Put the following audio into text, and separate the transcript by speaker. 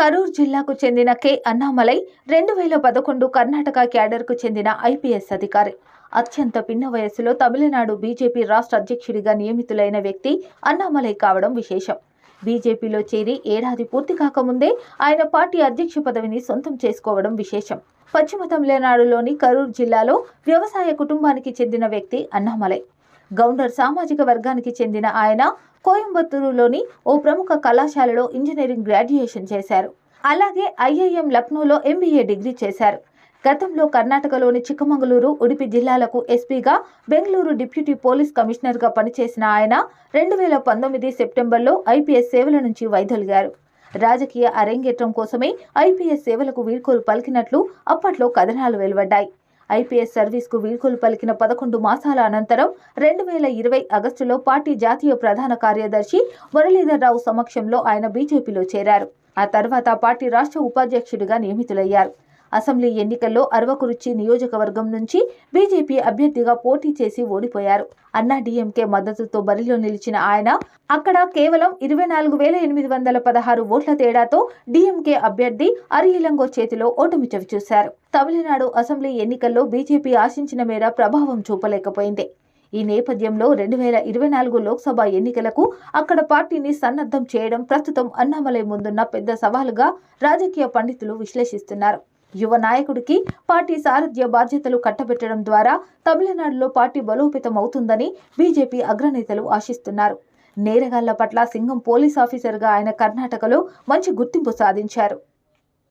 Speaker 1: కరూర్ జిల్లాకు చెందిన కె. అన్నామలై రెండు వేల పదకొండు కర్ణాటక క్యాడర్కు చెందిన ఐపీఎస్ అధికారి. అత్యంత పిన్న వయస్సులో తమిళనాడు బీజేపీ రాష్ట్ర అధ్యక్షుడిగా నియమితులైన వ్యక్తి అన్నామలై కావడం విశేషం. బీజేపీలో చేరి ఏడాది పూర్తి కాకముందే ఆయన పార్టీ అధ్యక్ష పదవిని సొంతం చేసుకోవడం విశేషం. పశ్చిమ తమిళనాడులోని కరూర్ జిల్లాలో వ్యవసాయ కుటుంబానికి చెందిన వ్యక్తి అన్నామలై. గౌండర్ సామాజిక వర్గానికి చెందిన ఆయన కోయంబత్తూరులోని ఓ ప్రముఖ కళాశాలలో ఇంజనీరింగ్ గ్రాడ్యుయేషన్ చేశారు. అలాగే ఐఐఎం లక్నోలో ఎంబీఏ డిగ్రీ చేశారు. గతంలో కర్ణాటకలోని చిక్కమంగళూరు ఉడిపి జిల్లాలకు ఎస్పీగా బెంగళూరు డిప్యూటీ పోలీస్ కమిషనర్గా పనిచేసిన ఆయన రెండు వేల పంతొమ్మిది సెప్టెంబర్లో ఐపీఎస్ సేవల నుంచి వైదొలిగారు. రాజకీయ అరంగేట్రం కోసమే ఐపీఎస్ సేవలకు వీడ్కోలు పలికినట్లు అప్పట్లో కథనాలు వెలువడ్డాయి. ఐపీఎస్ సర్వీస్కు వీడ్కోలు పలికిన పదకొండు మాసాల అనంతరం రెండు వేల ఇరవై ఆగస్టులో పార్టీ జాతీయ ప్రధాన కార్యదర్శి మురళీధర్ రావు సమక్షంలో ఆయన బీజేపీలో చేరారు. ఆ తర్వాత పార్టీ రాష్ట్ర ఉపాధ్యక్షుడిగా నియమితులయ్యారు. అసెంబ్లీ ఎన్నికల్లో అరవకురుచి నియోజకవర్గం నుంచి బీజేపీ అభ్యర్థిగా పోటీ చేసి ఓడిపోయారు. అన్నా డీఎంకే మద్దతుతో బరిలో నిలిచిన ఆయన అక్కడ కేవలం ఇరవై నాలుగు వేల ఎనిమిది వందల పదహారు ఓట్ల తేడాతో డీఎంకే అభ్యర్థి అరియిలంగో చేతిలో ఓటమి చవిచూశారు తమిళనాడు అసెంబ్లీ ఎన్నికల్లో బీజేపీ ఆశించిన మేర ప్రభావం చూపలేకపోయింది. ఈ నేపథ్యంలో రెండు వేల ఇరవై నాలుగు లోక్సభ ఎన్నికలకు అక్కడ పార్టీని సన్నద్ధం చేయడం ప్రస్తుతం అన్నామలై ముందున్న పెద్ద సవాలుగా రాజకీయ పండితులు విశ్లేషిస్తున్నారు. యువ నాయకుడికి పార్టీ సారథ్య బాధ్యతలు కట్టబెట్టడం ద్వారా తమిళనాడులో పార్టీ బలోపేతం అవుతుందని బీజేపీ అగ్రనేతలు ఆశిస్తున్నారు. నేరగాళ్ళ పట్ల సింగం పోలీస్ ఆఫీసర్గా ఆయన కర్ణాటకలో మంచి గుర్తింపు సాధించారు.